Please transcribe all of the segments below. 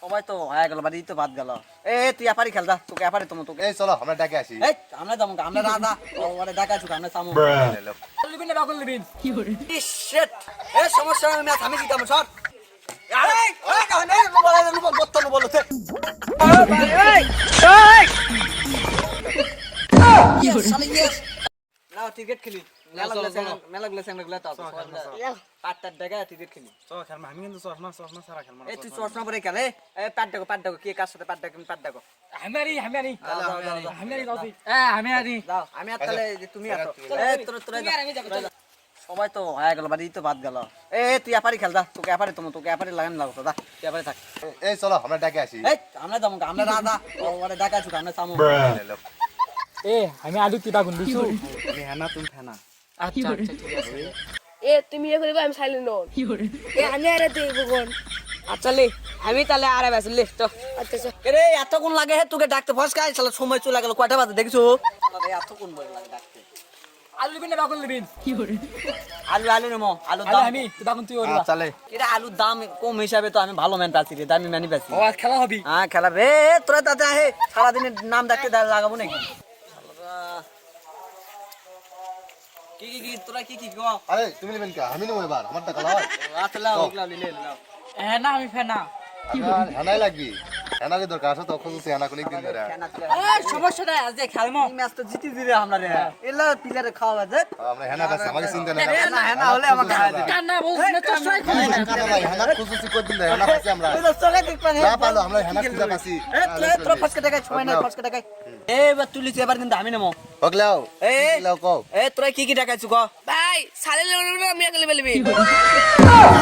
সবাই তো হয়ে গেল বাড়ি তো বাদ গেল। এ তুই এপারি খেল দা তোকে এপারি তুমি তোকে। এই চলো আমরা ডাকে আসি। এই আমরা যাব আমরা রাধা ওরে ডাকা চুকা আমরা সামু লিবিন না বাকুল লিবিন। শিট এ সমস্যা আমি ম্যাচ আমি জিতাম সর। আরে এই কাহনে মোবাইল মোবাইল বত্তন বলতে মেলা গুলো সঙ্গে গুলো তো পাটটার জায়গা ক্রিকেট খেলি। চশমা পরে খেলে। পাট ডাকো পাট ডাকো কে কার সাথে পাট ডাকো পাট ডাকো। আমি আরি তাহলে তুমি। সবাই তো হয়ে গেল বাড়ি তো বাদ গেল। এ তুই এপারি খেল দা। তোকে এপারি তুমি তোকে এপারি লাগান লাগতো দা। তুই এপারি থাক। এই চলো আমরা ডাকে আসি। এই আমরা যাব আমরা রাধা ওরে ডাকা চুকা আমরা সামু। এ আমি আলু কি বাগুন দিছু আমি হেনা তুমি হেনা। আচ্ছা আচ্ছা ঠিক আছে। এ তুমি করবে আমি সাইলেন্ট নন এ আমি আরে তুই ভগবান আচ্ছা লে আমি তাহলে আরে বেসন লে তো আচ্ছা আচ্ছা রে এতক্ষণ লাগে হে তোকে ডাকতে? ফসকাই সময় চলে গেল কয়টা বাজে দেখছ? আরে এতক্ষণ বলে লাগে ডাকতে। আলু লিবিন না বাকুল লিবিন আলু আলু নেমো আলু দাম। আমি তুই ওরি চলে দাম কম হিসাবে তো আমি ভালো ম্যান রে দামি ম্যানই পাচ্ছি। ও খেলা হবি? হ্যাঁ খেলা। রে তোরা তাতে আহে সারাদিনের নাম ডাকতে দা- লাগাবো নাকি শালারা। কি কি কি তোরা কি কি গো আরে তুমি নেবেন কা আমি নেব এবার আমার টাকা আচ্ছা লাও ওগুলা লিলে লাও এ না আমি ফেনা কি হ্যাঁ লাগবি হেনাকে দরকার আছে তখন তো হেনা কোন দিন ধরে। এই সমস্যাটা আজ খেলমো। এই ম্যাচ তো জিতি দিলে আমরা রে। এলা প্লেয়ারে খাওয়া যায় আমরা হেনা কাছে আমাকে চিন্তা নেই। না হ্যাঁ না হলে আমাকে খাওয়া দিবি কান্না বলছ না তো সবাই হেনা খুশি কর দিন হেনা কাছে আমরা তুই তো চোখে দেখবা যা পালো আমরা হেনা খুঁজে পাচ্ছি। এ তোরা তোরা ফসকে টাকায় ছয় না ফসকে টাকায়। এ এবার তুলিছি এবার কিন্তু আমি নেমো হগলাও এ লাও কও। এ তোরা কি কি টাকাইছু গো ভাই সাইলেন্ট আমি আগে বলবি।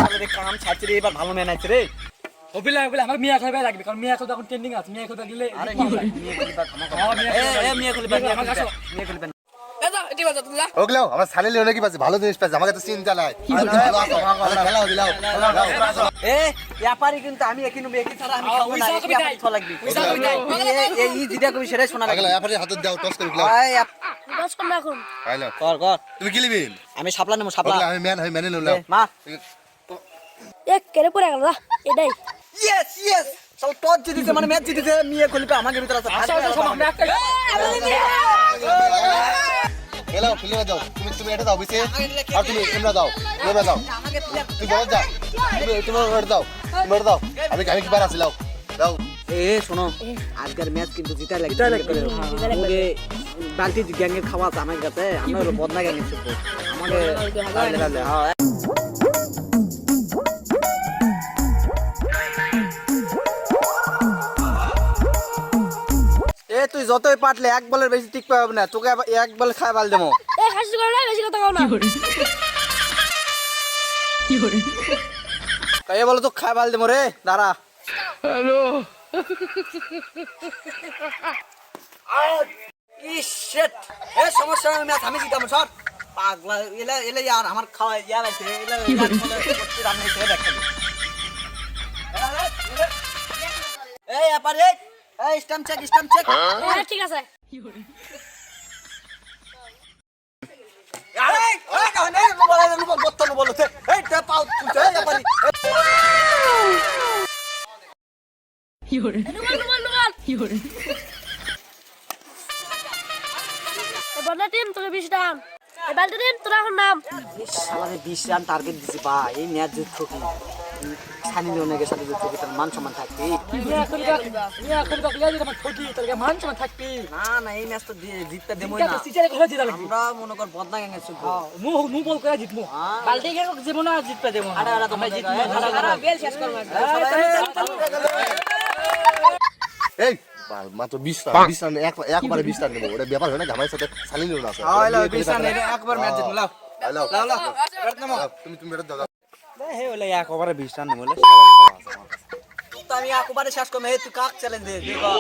আমাদের কাম ছাড়ছি রে এবার ভালো ম্যান আছে রে। হবিলা হবিলা আমার মিয়া খেলবে লাগবে কারণ মিয়া তো এখন ট্রেন্ডিং আছে মিয়া খেলবে গেলে আরে মিয়ে খুলিবা এ এ মিয়ে খুলিবা মিয়ে আমার সালে লেও পাচ্ছে ভালো জিনিস পাচ্ছে আমাকে তো চিন্তা নাই। এ কিন্তু আমি একই নেব ছাড়া আমি খাব না লাগবে। এই এই যেটা কবি সেটাই শোনা লাগবে। আগলা হাতে দাও টস করে খেলাও আয় আপ- দশ কম হ্যালো কর কর। তুমি কি লিবিন আমি সাপলা নেব সাপলা আমি ম্যান হই ম্যানে এ, মা। এ কেড়ে পড়ে গেল এটাই ইয়েস ইয়েস সব টস জিতেছে মানে ম্যাচ জিতেছে মিয়ে খুলিবা আমাকে ভিতরে আছে। আমরা খেলাও খেলে দাও তুমি তুমি এটা দাও বিছে আর তুমি তোমরা দাও তোমরা দাও। তুমি বড় যাও তুমি তুমি ওটা দাও তুমি ওটা দাও। আমি আমি কি বার আছি লাও দাও। এ শোনো। আজকের ম্যাচ কিন্তু জিতা লাগবে। ওকে বালতি গ্যাংয়ের খাওয়া আছে আমার কাছে। আমি বদনা গ্যাংয়ের আমাকে তুই যতই পাটলে এক বলের বেশি টিক পাবে না তোকে এক বল খায় বাল দেবো এ হাসি করে না বেশি কথা কও না এ বলো তো খায় বাল দেবো রে দাঁড়া হ্যালো ইস শিট এ সমস্যা আমি ম্যাচ আমি সর পাগলা এলা এলা আমার খাওয়া ইয়ার আছে এলা রান্না এই আপারে এই স্টাম্প চেক স্টাম্প চেক হ্যাঁ? ঠিক আছে। আরে এই কাহনে মোবাইল মোবাইল বত্তন বলতে এই তে পাও তুই এই আপারি নুমান নুমান নুমান এ বড় টিম তোকে বিশ টান এ বালতি টিম তোরা নাম। 20 রান টার্গেট দিছি বা এই ম্যাচ জিতছো কি? সানি লিওনের সাথে জিতছো কি তার মান সম্মান থাকবে। মিয়া খেলবে মিয়া খেলবে গেলে যদি আমার ঠকি তোর মান সময় থাকবি? না না এই ম্যাচ তো দি- জিততে দেবই না। সিচারে কথা জিতা লাগবে আমরা মনে কর বদনা গ্যাংয়ের সুখ মু মু বল করে জিতমু হ্যাঁ। বালতি খেলবে জিতবো জিততে দেবো আরে আরে তোমরা জিতবে বেল শেষ করব এই মাত্র 20 রান 20 রান একবারে 20 রান দেবো ওটা ব্যাপার হয় না আমার সাথে সালি লেও না আছে একবার ম্যাচ জিতবো লাও লাও লাও তুমি তুমি দাও। হে বলে এক ওভারে 20 রান বলে তো আমি একবারে শেষ করব। তুই কাক চ্যালেঞ্জ দে দেখো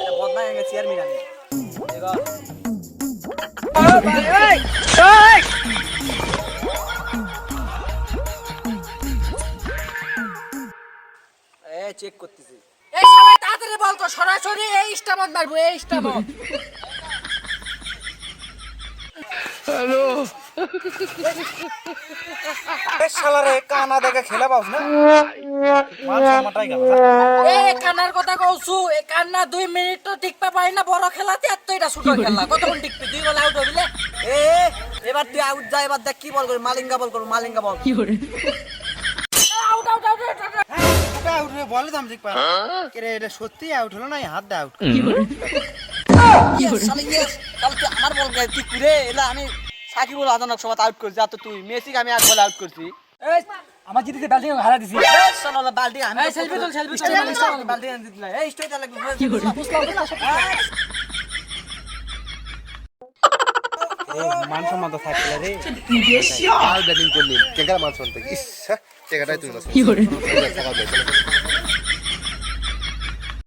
এটা বদনা গ্যাংয়ের চেয়ারম্যান আমি। এ চেক করতেছি। এই সবাই তাড়াতাড়ি বলতো সরাসরি এই স্টামত মারবো এই স্টামত শালারে কানা দেখে খেলা পাস না? এ কান্নার কথা কইছু এ কান্না দুই মিনিট তো টিকপা পারি না বড় খেলাতে এত এটা ছোট খেলা কতক্ষণ টিকবি? দুই বল আউট হবিলে? এ এবার তুই আউট যা এবার দেখ কি বল করবি মালিঙ্গা বল করবি Malinga bowl. Out out out out হয়ে বলে দাম দেখবা রে এটা সত্যি আউট হলো না হাত দে আউট শালা ইয়েস তাহলে আমার বল তুই কুরে এলা আমি সাকিবুল আজানক সময় আউট করছি আর তো তুই মেসিকে আমি এক বলে আউট করছি। এই আমার জিতে হারা দিছি। শালা আমি তোল, তোল, এই স্টোরি কি করে? মান সম্মান তো রে। আর ব্যাটিং করলি? ইস জায়গাটাই তুই না